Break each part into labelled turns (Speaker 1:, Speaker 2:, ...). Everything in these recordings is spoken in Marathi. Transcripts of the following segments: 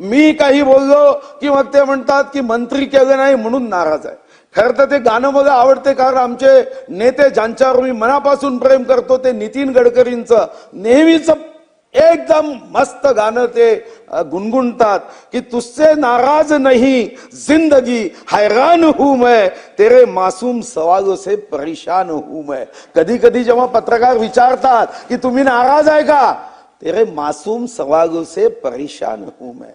Speaker 1: मी काही बोललो की मग ते म्हणतात की मंत्री केलं नाही म्हणून नाराज आहे. खरं तर ते गाणं मला आवडते कारण आमचे नेते ज्यांच्यावर मी मनापासून प्रेम करतो ते नितीन गडकरींचं. नेहमीच एकदम मस्त गाणं ते गुणगुणतात की तुझसे नाराज नाही जिंदगी हैरान हूं मैं तेरे मासूम सवालों से परेशान हूं मैं. कधी कधी जेव्हा पत्रकार विचारतात की तुम्ही नाराज आहे का? तेरे मासूम सवालों से परेशान हूं मैं.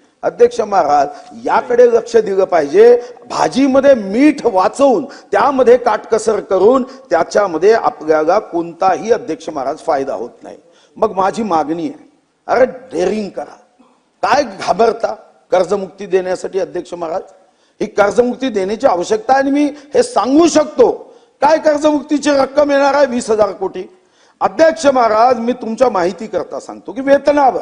Speaker 1: अध्यक्ष महाराज याकडे लक्ष दिलं पाहिजे. भाजीमध्ये मीठ वाचवून त्यामध्ये काटकसर करून त्याच्यामध्ये आपल्याला कोणताही अध्यक्ष महाराज फायदा होत नाही. मग माझी मागणी आहे अरे डेअरिंग करा. काय घाबरता कर्जमुक्ती देण्यासाठी अध्यक्ष महाराज? ही कर्जमुक्ती देण्याची आवश्यकता आहे आणि मी हे सांगू शकतो. काय कर्जमुक्तीची रक्कम येणार आहे? वीस हजार कोटी. अध्यक्ष महाराज मी तुमच्या माहिती करता सांगतो की वेतनावर.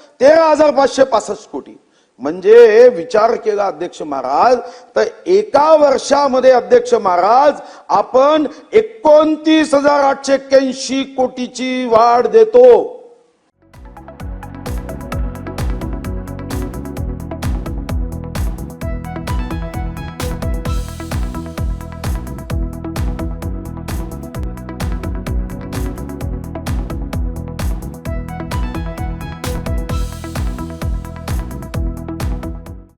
Speaker 1: तेरा हजार पाचशे पासष्ट कोटी. म्हणजे विचार केला अध्यक्ष महाराज तर एका वर्षामध्ये अध्यक्ष महाराज आपण एकोणतीस हजार आठशे एक्क्याऐंशी कोटीची वाढ देतो.